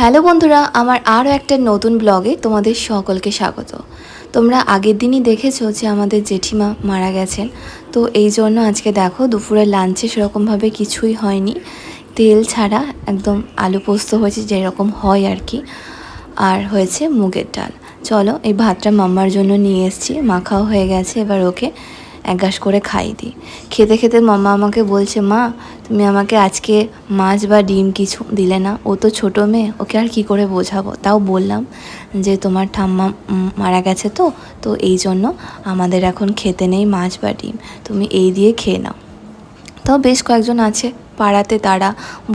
Hello বন্ধুরা, আমার আরও একটা নতুন ব্লগে তোমাদের সকলকে স্বাগত। তোমরা আগের দিনই দেখেছ যে আমাদের জেঠিমা মারা গেছেন। তো এই জন্য আজকে দেখো দুপুরের লাঞ্চে সেরকমভাবে কিছুই হয়নি। তেল ছাড়া একদম আলু পোস্ত হয়েছে যেরকম হয় আর কি। আর হয়েছে মুগের ডাল। চলো এই ভাতটা মাম্মার জন্য নিয়ে এসেছি, মাখাও হয়ে গেছে এবার ওকে। এক গাছ করে খাই দিই খেতে খেতে মাম্মা আমাকে বলছে, মা, তুমি আমাকে আজকে মাছ বা ডিম কিছু দিলে না। ও তো ছোটো মেয়ে, ওকে আর কি করে বোঝাবো? তাও বললাম যে, তোমার ঠাম্মা মারা গেছে তো তো এই জন্য আমাদের এখন খেতে নেই মাছ বা ডিম। তুমি এই দিয়ে খেয়ে নাও। তাও বেশ কয়েকজন আছে পাড়াতে তারা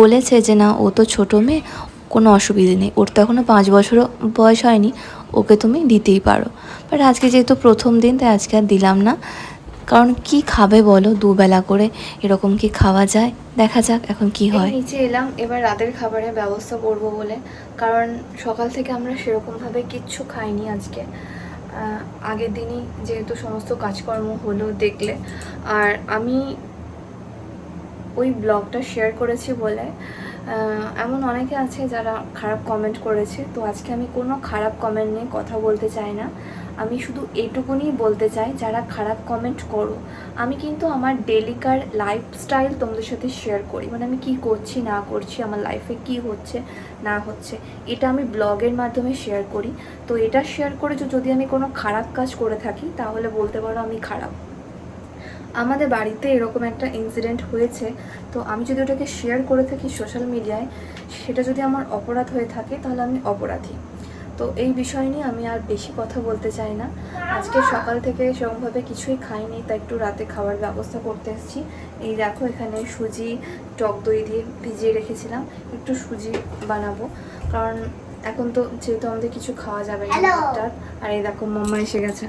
বলেছে যে, না, ও তো ছোটো মেয়ে, কোনো অসুবিধে নেই। ওর তো এখনও পাঁচ বছরও বয়স হয়নি। ওকে তুমি দিতেই পারো। বাট আজকে যেহেতু প্রথম দিন, তাই আজকে আর দিলাম না। কারণ কি খাবে বলো দুবেলা করে? এরকম কি খাওয়া যায়? দেখা যাক এখন কি হয়। নিচে এলাম এবার রাতের খাবারের ব্যবস্থা করব বলে। কারণ সকাল থেকে আমরা সেরকমভাবে কিচ্ছু খাইনি আজকে। আগের দিনই যেহেতু সমস্ত কাজকর্ম হলো দেখলে। আর আমি ওই ব্লগটা শেয়ার করেছি বলে। এমন অনেকে আছে যারা খারাপ কমেন্ট করেছে। তো আজকে আমি কোনো খারাপ কমেন্ট নিয়ে কথা বলতে চাই না। আমি শুধু এটুকুনি বলতে চাই, যারা খারাপ কমেন্ট করো, আমি কিন্তু আমার ডেলিকার লাইফস্টাইল তোমাদের সাথে শেয়ার করি। মানে আমি কি করছি, না করছি, আমার লাইফে কি হচ্ছে, না হচ্ছে, এটা আমি ব্লগের মাধ্যমে শেয়ার করি। তো এটা শেয়ার করে যদি আমি কোনো খারাপ কাজ করে থাকি, তাহলে বলতে পারো আমি খারাপ। আমাদের বাড়িতে এরকম একটা ইনসিডেন্ট হয়েছে, তো আমি যদি ওটাকে শেয়ার করে থাকি সোশ্যাল মিডিয়ায় সেটা যদি আমার অপরাধ হয়ে থাকে, তাহলে আমি অপরাধী। তো এই বিষয় নিয়ে আমি আর বেশি কথা বলতে চাই না। আজকে সকাল থেকে সেরকমভাবে কিছুই খাইনি তাই একটু রাতে খাওয়ার ব্যবস্থা করতে এসেছি। এই দেখো এখানে সুজি টক দই দিয়ে ভিজিয়ে রেখেছিলাম একটু সুজি বানাবো। কারণ এখন তো যেহেতু আমাদের কিছু খাওয়া যাবে না আর এই দেখো মাম্মা এসে গেছে।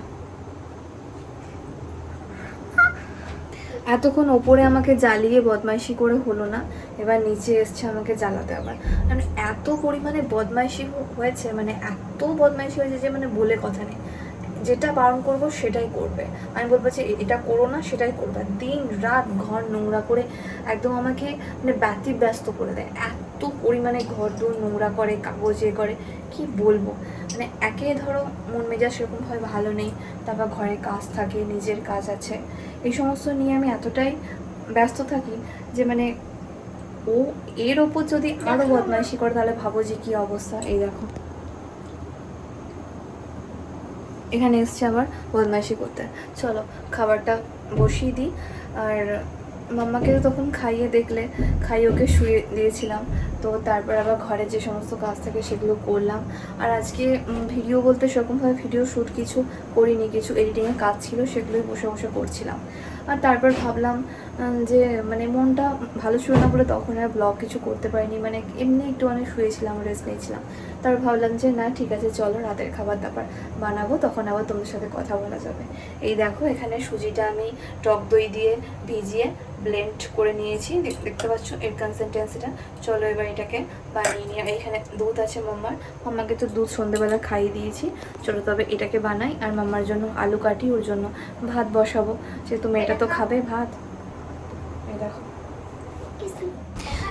এতক্ষণ ওপরে আমাকে জ্বালিয়ে বদমাইশি করে হলো না, এবার নিচে এসছে আমাকে জ্বালাতে আবার। মানে এত পরিমাণে বদমাইশি হয়েছে মানে এত বদমাইশি হয়েছে যে মানে বলে কথা নেই। যেটা বারণ করব সেটাই করবে। আমি বলব যে এটা করো না, সেটাই করবে। দিন, রাত, ঘর নোংরা করে একদম আমাকে মানে ব্যতি ব্যস্ত করে দেয়। এত পরিমাণে ঘর দূর নোংরা করে, কাগজ এ করে, কি বলব? মানে একে ধরো মন মেজাজ সেরকমভাবে ভালো নেই তারপর ঘরে কাজ থাকে নিজের কাজ আছে এই সমস্ত নিয়ে আমি এতটাই ব্যস্ত থাকি যে মানে ও এর ওপর যদি আরও বদমাইশি করে তাহলে ভাবো যে কী অবস্থা এই দেখো। এখানে এসছে আবার বদমাইশি করতে। চলো খাবারটা বসিয়ে দিই আর মাম্মাকে তো তখন খাইয়ে দেখলে, খাইয়ে ওকে শুয়ে দিয়েছিলাম। তো তারপর আবার ঘরে যে সমস্ত কাজ থাকে সেগুলো করলাম। আর আজকে ভিডিও বলতে সেরকমভাবে ভিডিও শ্যুট কিছু করিনি, কিছু এডিটিংয়ের কাজ ছিল, সেগুলোই বসে বসে করছিলাম। আর তারপর ভাবলাম যে মানে মনটা ভালো ছিল না বলে তখন আর ব্লগ কিছু করতে পারিনি। মানে এমনি একটু অনেক শুয়েছিলাম রেস্ট নিয়েছিলাম। তারপর ভাবলাম যে, না, ঠিক আছে, চলো রাতের খাবার দাবার বানাবো, তখন আবার তোমাদের সাথে কথা বলা যাবে। এই দেখো, এখানে সুজিটা আমি টক দই দিয়ে ভিজিয়ে ব্লেন্ড করে নিয়েছি। দেখ- দেখতে পাচ্ছ, এর কনসিস্টেন্সিটা চলো এবার এটাকে বানিয়ে নিয়ে এইখানে দুধ আছে মাম্মার। মাম্মাকে তো দুধ সন্ধেবেলা খাইয়ে দিয়েছি। চলো তবে এটাকে বানাই, আর মাম্মার জন্য আলু কাটি, ওর জন্য ভাত বসাবো। যেহেতু মেয়েটা তো খাবে, ভাত।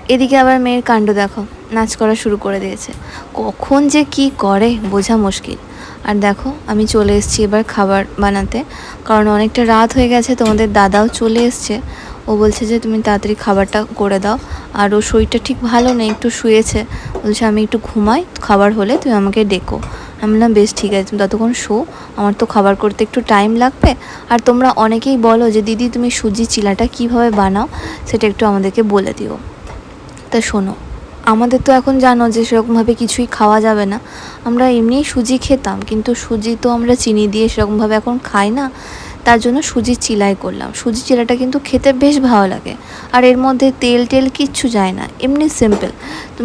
এদিকে আবার মেয়ের কাণ্ড দেখো, নাচ করা শুরু করে দিয়েছে। কখন যে কি করে, বোঝা মুশকিল। আর দেখো, আমি চলে এসেছি এবার খাবার বানাতে। কারণ অনেকটা রাত হয়ে গেছে, তোমাদের দাদাও চলে এসছে। ও বলছে যে তুমি তাড়াতাড়ি খাবারটা করে দাও। আর ও শরীরটা ঠিক ভালো নেই, একটু শুয়েছে। বলছে, আমি একটু ঘুমাই, খাবার হলে তুমি আমাকে ডেকো। আমি বললাম, বেশ, ঠিক আছে, তুমি ততক্ষণ শো। আমার তো খাবার করতে একটু টাইম লাগবে। আর তোমরা অনেকেই বলো যে, দিদি, তুমি সুজি চিলাটা কীভাবে বানাও? সেটা একটু আমাদেরকে বলে দিও। তা শোনো, আমাদের তো এখন জানো যে, সেরকমভাবে কিছুই খাওয়া যাবে না। আমরা এমনিই সুজি খেতাম, কিন্তু সুজি তো আমরা চিনি দিয়ে সেরকমভাবে এখন খাই না। তার জন্য সুজি চিলাই করলাম। সুজি চিলাটা কিন্তু খেতে বেশ ভালো লাগে। আর এর মধ্যে তেল টেল কিচ্ছু যায় না। এমনি সিম্পল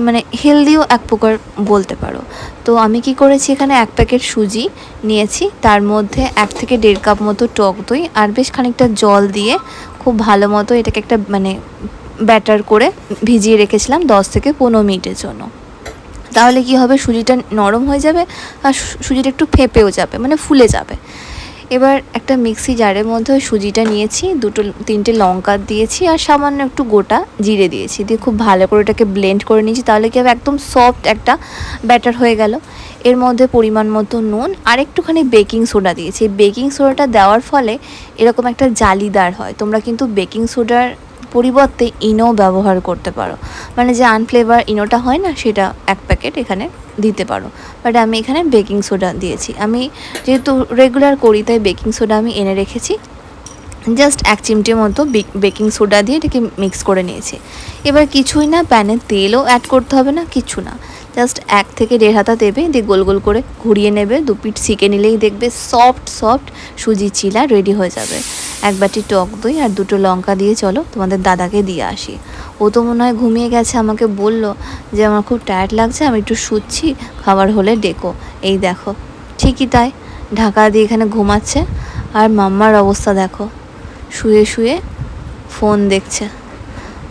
মানে হেলদিও এক প্রকার বলতে পারো। তো আমি কি করেছি, এখানে এক প্যাকেট সুজি নিয়েছি। তার মধ্যে এক থেকে দেড় কাপ মতো টক দই আর বেশ খানিকটা জল দিয়ে খুব ভালো মতো এটাকে একটা মানে ব্যাটার করে ভিজিয়ে রেখেছিলাম দশ থেকে পনেরো মিনিটের জন্য। তাহলে কি হবে, সুজিটা নরম হয়ে যাবে আর সুজিটা একটু ফেঁপেও যাবে মানে ফুলে যাবে। এবার একটা মিক্সি জারের মধ্যে সুজিটা নিয়েছি, দুটো, তিনটে লঙ্কা দিয়েছি আর সামান্য একটু গোটা জিরে দিয়েছি। দিয়ে খুব ভালো করে এটাকে ব্লেন্ড করে নিয়েছি, তাহলে কি হবে? একদম সফট একটা ব্যাটার হয়ে গেল। এর মধ্যে পরিমাণ মতো নুন আর একটুখানি বেকিং সোডা দিয়েছি। বেকিং সোডাটা দেওয়ার ফলে এরকম একটা জালিদার হয়। তোমরা কিন্তু বেকিং সোডার পরিবর্তে ইনো ব্যবহার করতে পারো। মানে যে আনফ্লেভার ইনোটা হয় না, সেটা এক প্যাকেট এখানে দিতে পারো। বাট আমি এখানে বেকিং সোডা দিয়েছি। আমি যেহেতু রেগুলার করি, তাই বেকিং সোডা আমি এনে রেখেছি। জাস্ট এক চিমটির মতো বেকিং সোডা দিয়ে এটাকে মিক্স করে নিয়েছি। এবার কিছুই না প্যানে তেলও অ্যাড করতে হবে না কিছু না। জাস্ট এক থেকে দেড় হাতা দেবে, দিয়ে গোল গোল করে ঘুরিয়ে নেবে, দু পিঠ শিখে নিলেই দেখবে সফট সফট সুজি চিলা রেডি হয়ে যাবে। এক বাটি টক দই আর দুটো লঙ্কা দিয়ে চলো, তোমাদের দাদাকে দিয়ে আসি। ও তো মনে হয় ঘুমিয়ে গেছে, আমাকে বলল যে আমার খুব টায়ার্ড লাগছে, আমি একটু শুচ্ছি, খাবার হলে ডেকো। এই দেখো, ঠিকই তাই, ঢাকা দিয়ে এখানে ঘুমাচ্ছে। আর মাম্মার অবস্থা দেখো, শুয়ে শুয়ে ফোন দেখছে।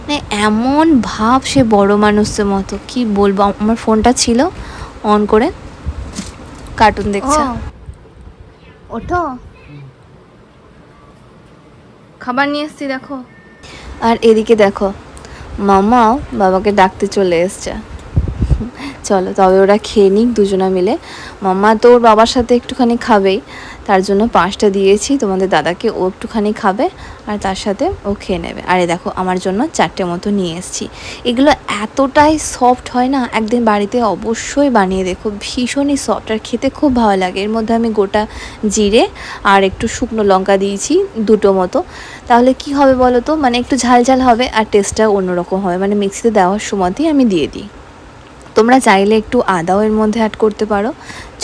মানে এমন ভাব সে বড় মানুষের মতো। কি বলব? আমার ফোনটা ছিল অন করে কার্টুন দেখছে। ওঠো। খাবার নিয়ে এসছি দেখো। আর এদিকে দেখো মামাও বাবাকে ডাকতে চলে এসছে। চলো, তবে ওরা খেয়ে নিক দুজনা মিলে। মাম্মা তো ওর বাবার সাথে একটুখানি খাবেই, তার জন্য পাঁচটা দিয়েছি, তোমাদের দাদাকে ও একটুখানি খাবে, আর তার সাথে ও খেয়ে নেবে। আরে দেখো, আমার জন্য চারটে মতো নিয়ে এসেছি। এগুলো এতটাই সফট হয় না? একদিন বাড়িতে অবশ্যই বানিয়ে দেখো, ভীষণই সফট আর খেতে খুব ভালো লাগে। এর মধ্যে আমি গোটা জিরে আর একটু শুকনো লঙ্কা দিয়েছি, দুটো মতো। তাহলে কি হবে বলো তো? মানে একটু ঝাল ঝাল হবে, আর টেস্টটা অন্যরকম হবে। মানে মিক্সিতে দেওয়ার সময়তেই আমি দিয়ে দিই। তোমরা চাইলে একটু আদাও এর মধ্যে অ্যাড করতে পারো।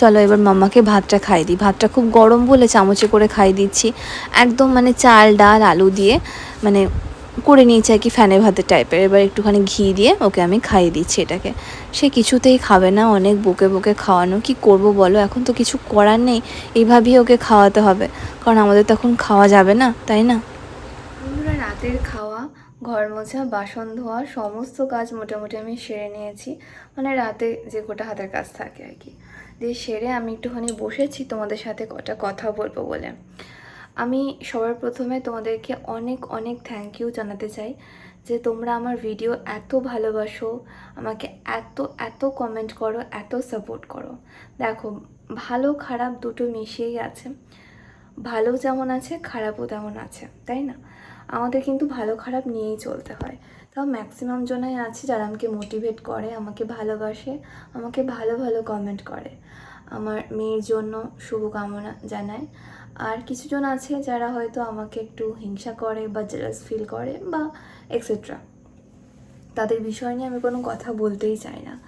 চলো এবার মাম্মাকে ভাতটা খাই দিই। ভাতটা খুব গরম বলে চামচে করে খাই দিচ্ছি। একদম মানে চাল, ডাল, আলু দিয়ে মানে করে নিয়েছি আর কি ফ্যানে ভাতের টাইপের এবার একটুখানি ঘি দিয়ে ওকে আমি খাইয়ে দিচ্ছি এটাকে। সে কিছুতেই খাবে না, অনেক বুকে বুকে খাওয়ানো। কি করব বলো? এখন তো কিছু করার নেই। এইভাবেই ওকে খাওয়াতে হবে। কারণ আমাদের তখন খাওয়া যাবে না, তাই না? বন্ধুরা, রাতের খাওয়া ঘর মোছা বাসন ধোয়া, সমস্ত কাজ মোটামুটি আমি সেরে নিয়েছি। মানে রাতে যে গোটা হাতের কাজ থাকে আর কি। দিয়ে সেরে আমি একটুখানি বসেছি, তোমাদের সাথে কটা কথা বলব বলে। আমি সবার প্রথমে তোমাদেরকে অনেক অনেক থ্যাংক ইউ জানাতে চাই যে তোমরা আমার ভিডিও এত ভালোবাসো, আমাকে এত এত কমেন্ট করো, এত সাপোর্ট করো। দেখো, ভালো খারাপ দুটো মিশিয়েই আছে। ভালো যেমন আছে, খারাপও তেমন আছে, তাই না? আমাদের কিন্তু ভালো খারাপ নিয়েই চলতে হয়। তাও ম্যাক্সিমাম জনাই আছে যারা আমাকে মোটিভেট করে, আমাকে ভালোবাসে, আমাকে ভালো ভালো কমেন্ট করে। আমার মেয়ের জন্য শুভকামনা জানায় আর কিছুজন আছে যারা হয়তো আমাকে একটু হিংসা করে বা জেলাস ফিল করে বা এক্সেট্রা তাদের বিষয় নিয়ে আমি কোনো কথা বলতেই চাই না।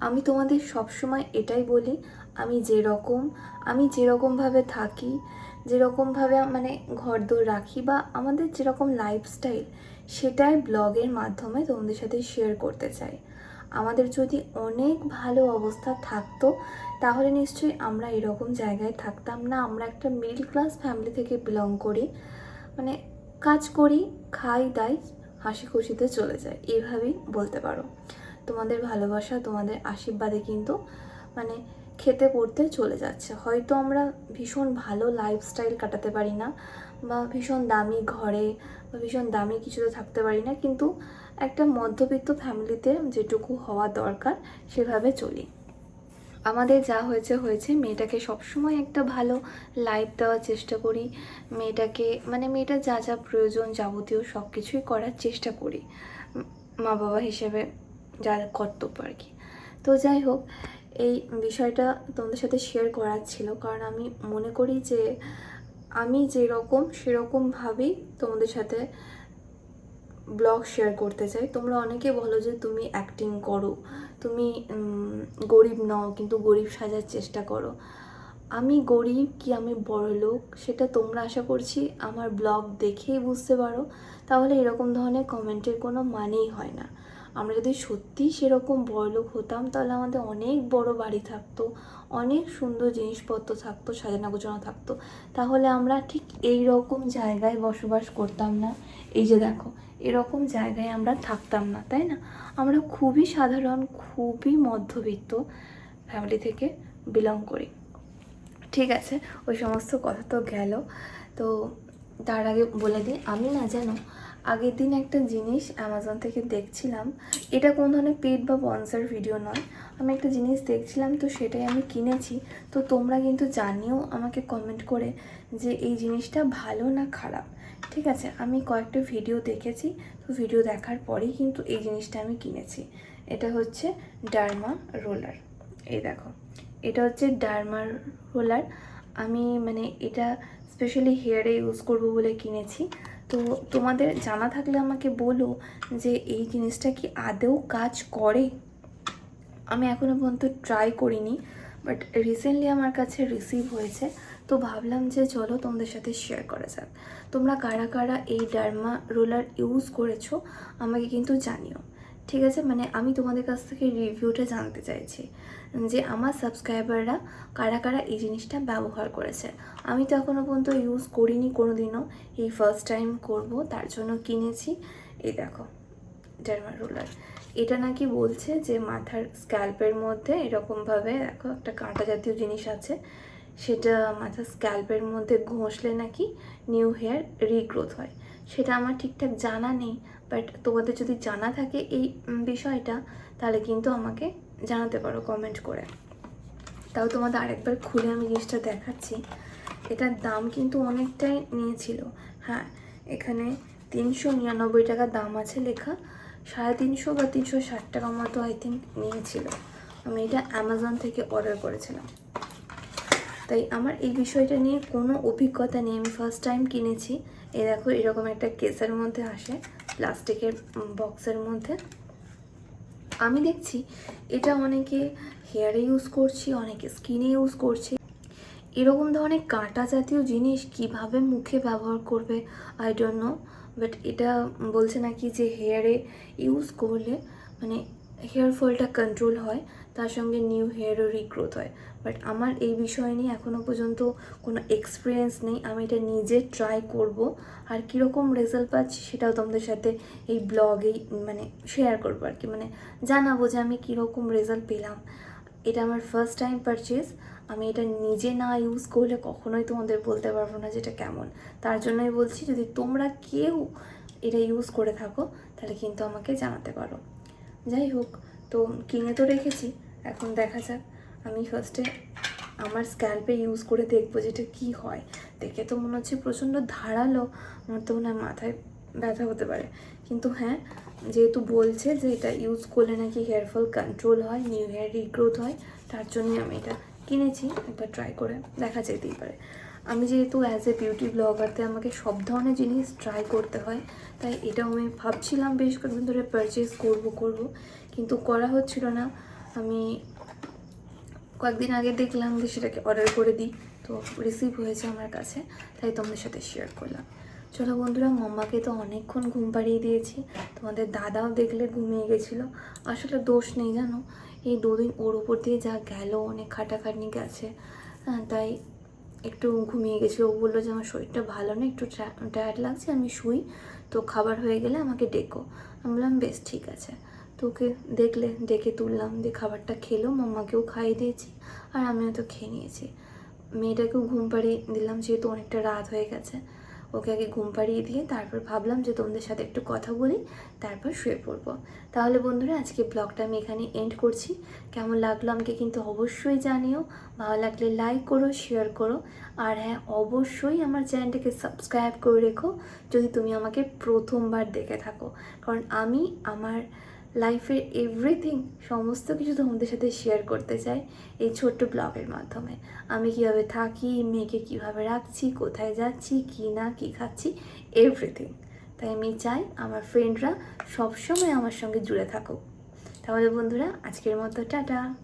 আমি তোমাদের সবসময় এটাই বলি, আমি যেরকম, আমি যেরকমভাবে থাকি, যেরকমভাবে মানে ঘরদোর রাখি বা আমাদের যেরকম লাইফস্টাইল সেটাই ব্লগের মাধ্যমে তোমাদের সাথে শেয়ার করতে চাই। আমাদের যদি অনেক ভালো অবস্থা থাকতো, তাহলে নিশ্চয়ই আমরা এরকম জায়গায় থাকতাম না। আমরা একটা মিডল ক্লাস ফ্যামিলি থেকে বিলং করি মানে কাজ করি, খাই, দাই হাসি খুশিতে চলে যায় এভাবেই বলতে পারো। তোমাদের ভালোবাসা, তোমাদের আশীর্বাদে কিন্তু মানে খেতে পড়তে চলে যাচ্ছে। হয়তো আমরা ভীষণ ভালো লাইফস্টাইল কাটাতে পারি না, বা ভীষণ দামি ঘরে, বা ভীষণ দামি কিছুতে থাকতে পারি না, কিন্তু একটা মধ্যবিত্ত ফ্যামিলিতে যেটুকু হওয়া দরকার, সেভাবে চলি। আমাদের যা হয়েছে হয়েছে। মেয়েটাকে সবসময় একটা ভালো লাইফ দেওয়ার চেষ্টা করি। মেয়েটাকে মানে মেয়েটার যা যা প্রয়োজন যাবতীয় সব কিছুই করার চেষ্টা করি। মা বাবা হিসেবে যা কর্তব্য আর কি। তো যাই হোক, এই বিষয়টা তোমাদের সাথে শেয়ার করার ছিল। কারণ আমি মনে করি যে, আমি যেরকম সেরকমভাবেই তোমাদের সাথে ব্লগ শেয়ার করতে চাই। তোমরা অনেকে বলো যে, তুমি অ্যাক্টিং করো, তুমি গরিব নও, কিন্তু গরিব সাজার চেষ্টা করো। আমি গরিব কি আমি বড় লোক? সেটা তোমরা আশা করছি আমার ব্লগ দেখেই বুঝতে পারো। তাহলে এরকম ধরনের কমেন্টের কোনো মানেই হয় না। আমরা যদি সত্যিই সেরকম বড়লোক হতাম, তাহলে আমাদের অনেক বড় বাড়ি থাকতো, অনেক সুন্দর জিনিসপত্র থাকতো, সাজানো গোছানো থাকতো। তাহলে আমরা ঠিক এই রকম জায়গায় বসবাস করতাম না। এই যে দেখো, এরকম জায়গায় আমরা থাকতাম না, তাই না? আমরা খুবই সাধারণ, খুবই মধ্যবিত্ত ফ্যামিলি থেকে বিলং করি। ঠিক আছে, ওই সমস্ত কথা তো গেল। তো তার আগে বলে দিই, আমি না জানো আগের দিন একটা জিনিস অ্যামাজন থেকে দেখছিলাম। এটা কোন ধরনের পেড বা পন্সার ভিডিও নয়। আমি একটা জিনিস দেখছিলাম, তো সেটাই আমি কিনেছি। তো তোমরা কিন্তু জানিও, আমাকে কমেন্ট করে যে এই জিনিসটা ভালো না খারাপ। ঠিক আছে, আমি কয়েকটা ভিডিও দেখেছি। তো ভিডিও দেখার পরেই কিন্তু এই জিনিসটা আমি কিনেছি। এটা হচ্ছে ডার্মা রোলার এই দেখো, এটা হচ্ছে ডার্মার রোলার আমি মানে এটা স্পেশালি হেয়ারে ইউজ করব বলে কিনেছি। তো তোমাদের জানা থাকলে আমাকে বলো যে এই জিনিসটা কি আদৌ কাজ করে? আমি এখনও পর্যন্ত ট্রাই করিনি বাট রিসেন্টলি আমার কাছে রিসিভ হয়েছে। তো ভাবলাম যে চলো তোমাদের সাথে শেয়ার করা যাক। তোমরা কারা কারা এই ডার্মা রোলার ইউজ করেছ, আমাকে কিন্তু জানিও। ঠিক আছে? মানে আমি তোমাদের কাছ থেকে রিভিউটা জানতে চাইছি যে আমার সাবস্ক্রাইবাররা কারা কারা এই জিনিসটা ব্যবহার করেছে। আমি তো এখনও পর্যন্ত ইউজ করিনি কোনো দিনও এই ফার্স্ট টাইম করব, তার জন্য কিনেছি। এই দেখো ডার্মা রোলার এটা নাকি বলছে যে মাথার স্ক্যাল্পের মধ্যে এরকমভাবে দেখো একটা কাঁটা জাতীয় জিনিস আছে, সেটা মাথার স্ক্যাল্পের মধ্যে ঘষলে নাকি নিউ হেয়ার রিগ্রোথ হয়। সেটা আমার ঠিকঠাক জানা নেই। বাট তোমাদের যদি জানা থাকে এই বিষয়টা, তাহলে কিন্তু আমাকে জানাতে পারো কমেন্ট করে। তাও তোমাদের আরেকবার খুলে আমি জিনিসটা দেখাচ্ছি। এটার দাম কিন্তু অনেকটাই নিয়েছিল। হ্যাঁ এখানে তিনশো নিরানব্বই টাকা দাম আছে লেখা। সাড়ে তিনশো বা তিনশো ষাট টাকা মতো আই থিঙ্ক নিয়েছিল। আমি এটা অ্যামাজন থেকে অর্ডার করেছিলাম। তাই আমার এই বিষয়টা নিয়ে কোনো অভিজ্ঞতা নেই। আমি ফার্স্ট টাইম কিনেছি। এ দেখো, এরকম একটা কেসের মধ্যে আসে, প্লাস্টিকের বক্সের মধ্যে। আমি দেখছি, এটা অনেকে হেয়ারে ইউজ করছি, অনেকে স্কিনে ইউজ করছে। এরকম ধরনের কাঁটা জাতীয় জিনিস কীভাবে মুখে ব্যবহার করবে আই ডোন্ট নো বাট এটা বলছে নাকি যে হেয়ারে ইউজ করলে মানে হেয়ার ফলটা কন্ট্রোল হয়, তার সঙ্গে নিউ হেয়ারও রিগ্রোথ হয়। বাট আমার এই বিষয় নিয়ে এখনও পর্যন্ত কোনো এক্সপিরিয়েন্স নেই। আমি এটা নিজে ট্রাই করব। আর কীরকম রেজাল্ট পাচ্ছি সেটাও তোমাদের সাথে এই ব্লগেই মানে শেয়ার করব আর কি। মানে জানাব যে আমি কীরকম রেজাল্ট পেলাম। এটা আমার ফার্স্ট টাইম পারচেস আমি এটা নিজে না ইউজ করলে কখনোই তোমাদের বলতে পারব না যেটা কেমন। তার জন্যই বলছি, যদি তোমরা কেউ এটা ইউজ করে থাকো, তাহলে কিন্তু আমাকে জানাতে পারো। যাই হোক, তো কিনে তো রেখেছি। এখন দেখা যাক। আমি ফার্স্টে আমার স্ক্যাল্পে ইউজ করে দেখব যেটা কি হয়। দেখে তো মনে হচ্ছে প্রচণ্ড ধারালো, আমার তো মনে হয় মাথায় ব্যথা হতে পারে। কিন্তু হ্যাঁ যেহেতু বলছে যে এটা ইউজ করলে নাকি হেয়ার ফল কন্ট্রোল হয় নিউ হেয়ার রিগ্রোথ হয়, তার জন্যই আমি এটা কিনেছি, একবার ট্রাই করে দেখা যেতেই পারে। আমি যেহেতু অ্যাজ এ বিউটি ব্লগারতে আমাকে সব ধরনের জিনিস ট্রাই করতে হয়, তাই এটাও আমি ভাবছিলাম বেশ কয়েকদিন ধরে পারচেস করব করব। কিন্তু করা হচ্ছিল না। আমি কয়েকদিন আগে দেখলাম যে সেটাকে অর্ডার করে দিই। তো রিসিভ হয়েছে আমার কাছে তাই তোমাদের সাথে শেয়ার করলাম। চলো বন্ধুরা মাম্মাকে তো অনেকক্ষণ ঘুম পাড়িয়ে দিয়েছি। তোমাদের দাদাও দেখলে ঘুমিয়ে গেছিল। আসলে দোষ নেই জানো এই দুদিন ওর ওপর দিয়ে যা গেল অনেক খাটাখাটনি গেছে। হ্যাঁ, তাই একটু ঘুমিয়ে গেছিল। ও বলল যে আমার শরীরটা ভালো না একটু টায়ার্ড লাগছে আমি শুই। তো খাবার হয়ে গেলে আমাকে ডেকো। আমি বললাম বেশ ঠিক আছে। তো ওকে দেখলে ডেকে তুললাম, দিয়ে খাবারটা খেলো, মাম্মাকেও খাইয়ে দিয়েছি, আর আমিও তো খেয়ে নিয়েছি। মেয়েটাকেও ঘুম পাড়িয়ে দিলাম, যেহেতু অনেকটা রাত হয়ে গেছে। ওকে আগে ঘুম পাড়িয়ে দিয়ে তারপর ভাবলাম যে তোমাদের সাথে একটু কথা বলি, তারপর শুয়ে পড়ব। তাহলে বন্ধুরা, আজকে ব্লগটা আমি এখানে এন্ড করছি। কেমন লাগল আমাকে কিন্তু অবশ্যই জানিও। ভালো লাগলে লাইক করো শেয়ার করো। আর হ্যাঁ অবশ্যই আমার চ্যানেলটাকে সাবস্ক্রাইব করে রেখো, যদি তুমি আমাকে প্রথমবার দেখে থাকো। কারণ আমি আমার লাইফের এভরিথিং সমস্ত কিছু তোমাদের সাথে শেয়ার করতে চাই এই ছোট্ট ব্লগের মাধ্যমে। আমি কীভাবে থাকি, মেয়েকে কীভাবে রাখছি, কোথায় যাচ্ছি, কি না, কী খাচ্ছি এভরিথিং তাই আমি চাই আমার ফ্রেন্ডরা সবসময় আমার সঙ্গে জুড়ে থাকুক। তাহলে বন্ধুরা, আজকের মতো, টাটা।